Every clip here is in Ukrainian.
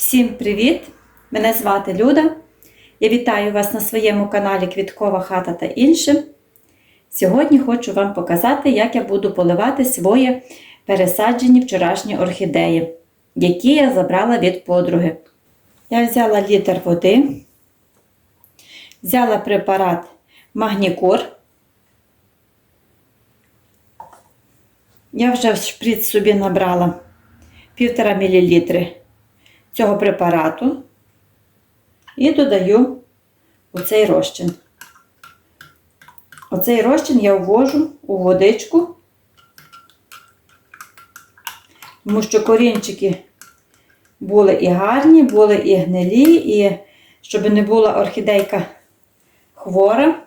Всім привіт! Мене звати Люда. Я вітаю вас на своєму каналі Квіткова хата та інше. Сьогодні хочу вам показати, як я буду поливати свої пересаджені вчорашні орхідеї, які я забрала від подруги. Я взяла літр води, взяла препарат Магнікор. Я вже шприц собі набрала 1,5 мл цього препарату і додаю у цей розчин. Оцей розчин я ввожу у водичку, тому що корінчики були і гарні, були і гнилі, і щоб не була орхідейка хвора,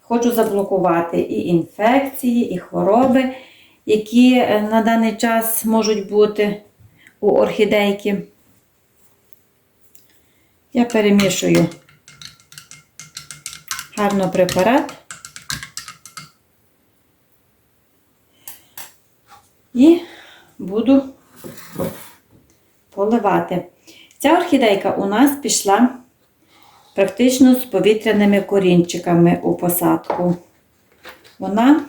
хочу заблокувати і інфекції, і хвороби, які на даний час можуть бути у орхідейки. Я перемішую гарно препарат і буду поливати. Ця орхідейка у нас пішла практично з повітряними корінчиками у посадку. Вона,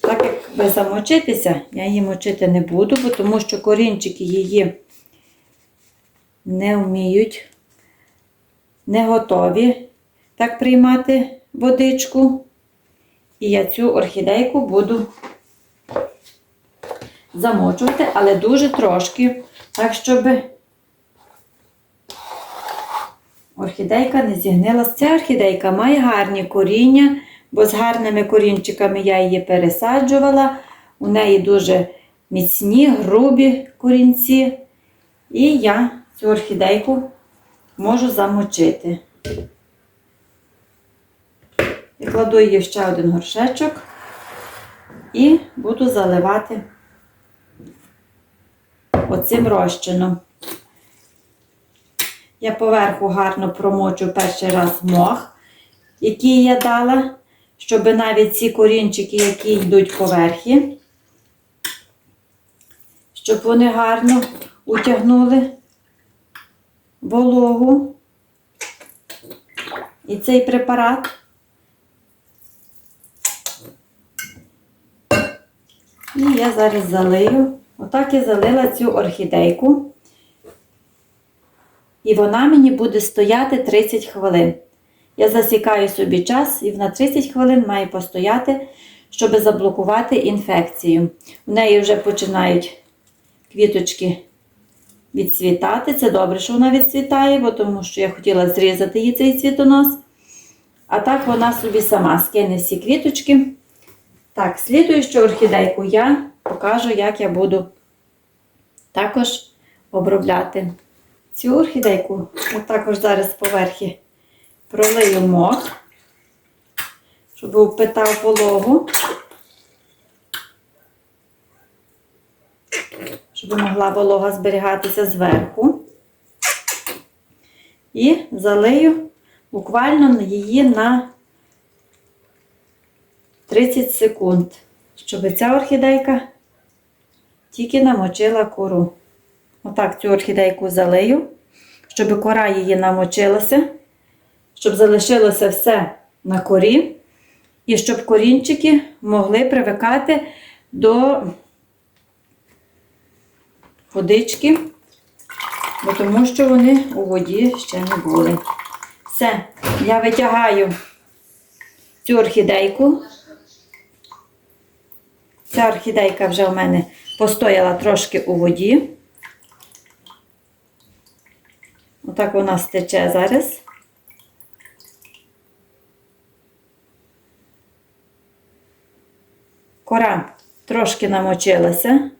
так як би замочитися, я її мочити не буду, бо тому що корінчики її не вміють, не готові так приймати водичку. І я цю орхідейку буду замочувати, але дуже трошки, так, щоб орхідейка не зігнилася. Ця орхідейка має гарні коріння, бо з гарними корінчиками я її пересаджувала. У неї дуже міцні, грубі корінці. І я цю орхідейку можу замочити. І кладу її в ще один горшечок і буду заливати оцим розчином. Я поверху гарно промочу перший раз мох, який я дала, щоб навіть ці корінчики, які йдуть поверхі, щоб вони гарно утягнули вологу. І цей препарат і я зараз залию. Отак я залила цю орхідейку. І вона мені буде стояти 30 хвилин. Я засікаю собі час і на 30 хвилин має постояти, щоб заблокувати інфекцію. У неї вже починають квіточки відцвітати. Це добре, що вона відцвітає, бо тому що я хотіла зрізати їй цей цвітонос. А так вона собі сама скине всі квіточки. Так, слідуючу орхідейку я покажу, як я буду також обробляти. Цю орхідейку от також зараз поверхі пролию мох, щоб впитав вологу, щоб могла волога зберігатися зверху. І залию буквально її на 30 секунд, щоб ця орхідейка тільки намочила кору. Отак цю орхідейку залию, щоб кора її намочилася, щоб залишилося все на корі, і щоб корінчики могли привикати до водички, бо тому що вони у воді ще не були. Все, я витягаю цю орхідейку. Ця орхідейка вже у мене постояла трошки у воді. Отак вона стече зараз. Кора трошки намочилася.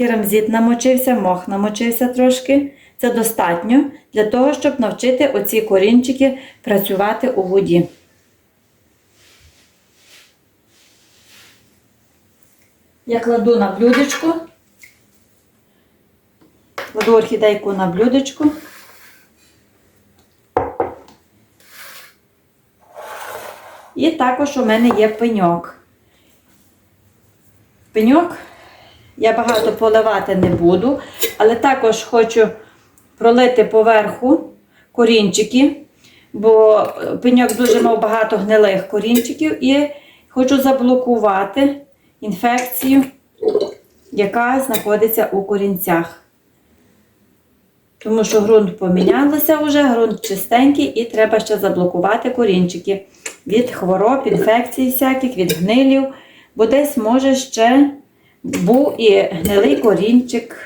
Керамзит намочився, мох намочився трошки. Це достатньо для того, щоб навчити оці корінчики працювати у воді. Я кладу на блюдечко, кладу орхідейку на блюдечко. І також у мене є пеньок. Пеньок я багато поливати не буду, Але також хочу пролити поверху корінчики, бо пеньок дуже мав багато гнилих корінчиків і хочу заблокувати інфекцію, яка знаходиться у корінцях. Тому що ґрунт помінялося вже, ґрунт чистенький, і треба ще заблокувати корінчики від хвороб, інфекцій всяких, від гнилів, бо десь може ще був і гнилий корінчик.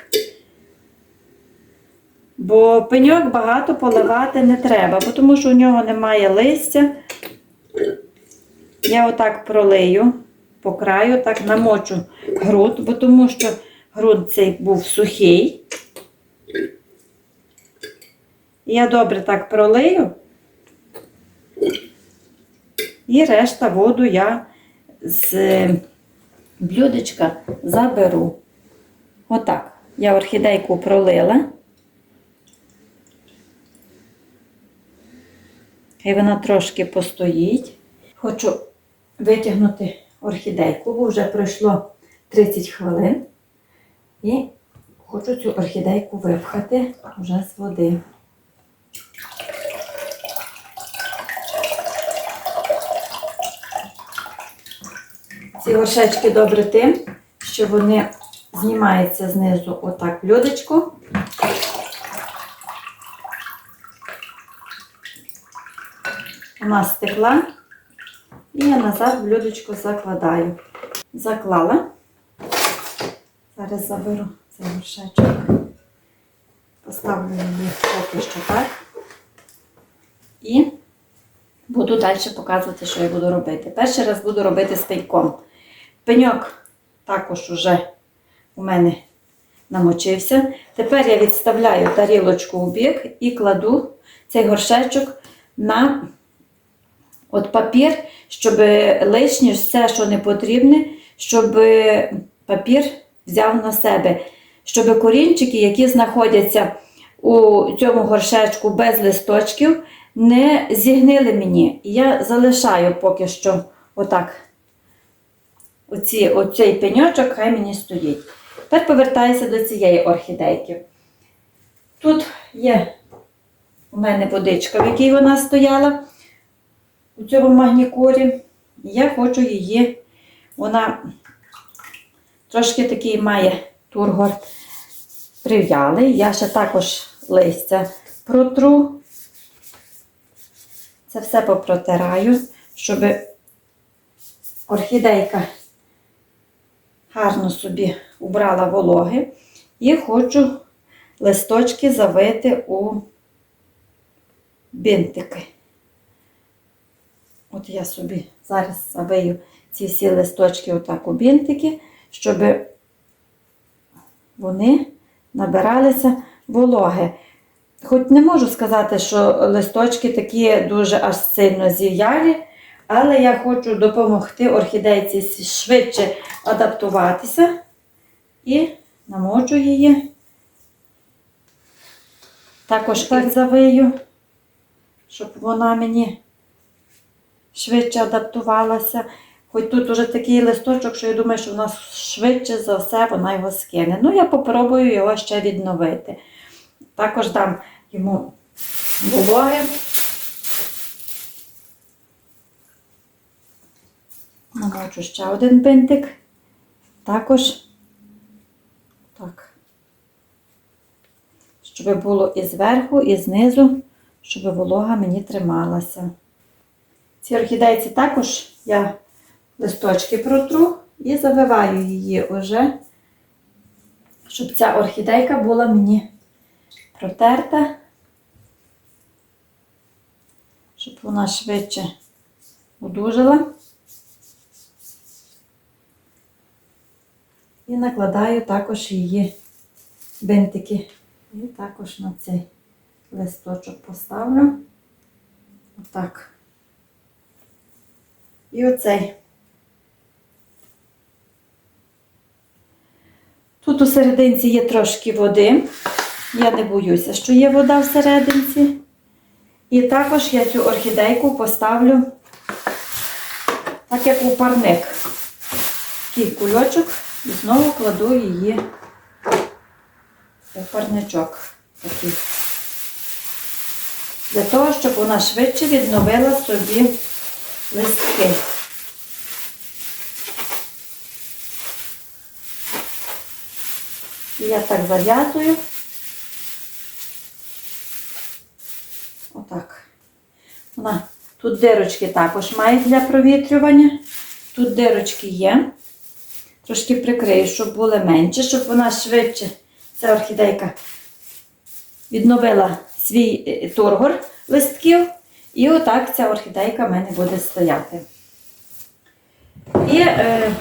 Бо пеньок багато поливати не треба, бо тому що у нього немає листя. Я отак пролию по краю, так намочу ґрунт, бо тому що ґрунт цей був сухий. Я добре так пролию. І решта воду я з блюдечка заберу. Отак. Я орхідейку пролила. Хай вона трошки постоїть. Хочу витягнути орхідейку, бо вже пройшло 30 хвилин. І хочу цю орхідейку випхати вже з води. Ці горшечки добре тим, що вони знімаються знизу отак блюдечко. Вона стекла. І я назад блюдечко закладаю. Заклала. Зараз заберу цей горшечок. Поставлю її поки що так. І буду далі показувати, що я буду робити. Перший раз буду робити з пеньком. Пеньок також уже у мене намочився. Тепер я відставляю тарілочку у бік і кладу цей горшечок на от папір, щоб лишнє все, що не потрібне, щоб папір взяв на себе, щоб корінчики, які знаходяться у цьому горшечку без листочків, не зігнили мені. Я залишаю поки що отак. Оці, оцей пеньочок хай мені стоїть. Тепер повертаюся до цієї орхідейки. Тут є у мене водичка, в якій вона стояла у цьому магнікурі. Я хочу її, вона трошки такий має тургор прив'ялий. Я ще також листя протру. Це все попротираю, щоб орхідейка гарно собі убрала вологи. І хочу листочки завити у бинтики. От я собі зараз завию ці всі листочки отак у бінтики, щоб вони набиралися вологи. Хоч не можу сказати, що листочки такі дуже аж сильно зів'ялі, але я хочу допомогти орхідейці швидше адаптуватися і намочу її. Також так завию, щоб вона мені швидше адаптувалася. Хоч тут уже такий листочок, що я думаю, що вона швидше за все вона його скине. Ну, я попробую його ще відновити. Також дам йому вологи. Намочу ще один бинтик. Також так. Щоб було і зверху, і знизу, щоб волога мені трималася. Ці орхідейці також я листочки протру і завиваю її уже, щоб ця орхідейка була мені протерта, щоб вона швидше одужала. І накладаю також її бинтики. І також на цей листочок поставлю. Отак. І оцей. Тут у серединці є трошки води. Я не боюся, що є вода в. І також я цю орхідейку поставлю, так як у парник. Такий кульочок і знову кладу її в парничок такий. Для того, щоб вона швидше відновила собі листки. І я так зав'язую. Отак. Вона. Тут дирочки також має для провітрювання. Тут дирочки є. Трошки прикрию, щоб були менше, щоб вона швидше, ця орхідейка, відновила свій е, тургор листків. І отак ця орхідейка в мене буде стояти. І е,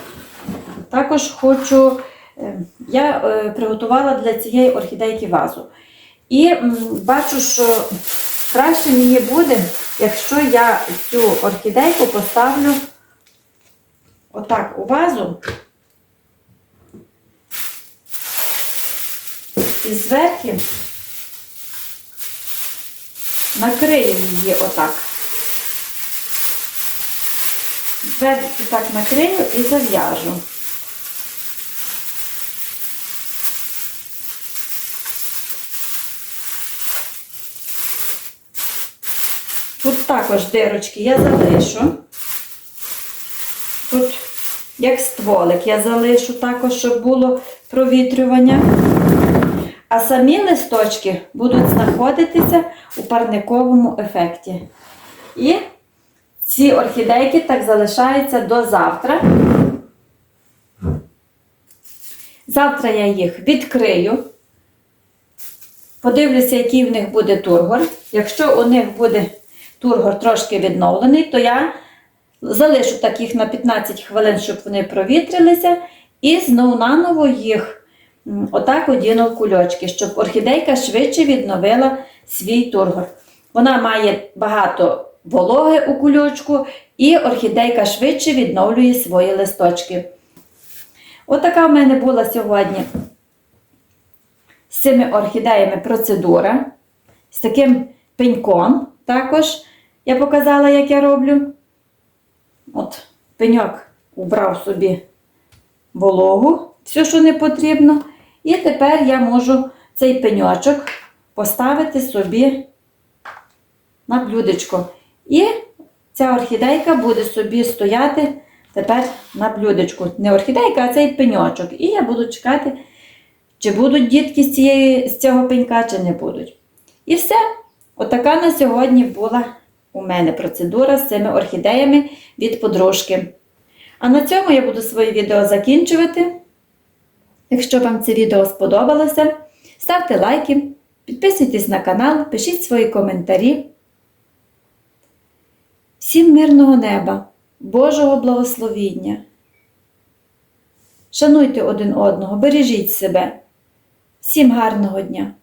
також хочу, е, я е, приготувала для цієї орхідейки вазу. І бачу, що краще мені буде, якщо я цю орхідейку поставлю отак у вазу. І зверху накрию її отак. Зверху так накрию і зав'яжу. Тут також дирочки я залишу. Тут, як стволик, я залишу також, щоб було провітрювання. А самі листочки будуть знаходитися у парниковому ефекті. І ці орхідейки так залишаються до завтра. Завтра я їх відкрию. Подивлюся, який в них буде тургор. Якщо у них буде тургор трошки відновлений, то я залишу таких на 15 хвилин, щоб вони провітрилися, і знову наново їх отак одіну в кульочки, щоб орхідейка швидше відновила свій тургор. Вона має багато вологи у кульочку, і орхідейка швидше відновлює свої листочки. Отака в мене була сьогодні з цими орхідеями процедура. З таким пеньком також я показала, як я роблю. От, пеньок убрав собі вологу, все, що не потрібно. І тепер я можу цей пеньочок поставити собі на блюдечко. І ця орхідейка буде собі стояти тепер на блюдечку. Не орхідейка, а цей пеньочок. І я буду чекати, чи будуть дітки з, цієї, з цього пенька, чи не будуть. І все. Отака на сьогодні була у мене процедура з цими орхідеями від подружки. А на цьому я буду своє відео закінчувати. Якщо вам це відео сподобалося, ставте лайки, підписуйтесь на канал, пишіть свої коментарі. Всім мирного неба, Божого благословіння. Шануйте один одного, бережіть себе. Всім гарного дня!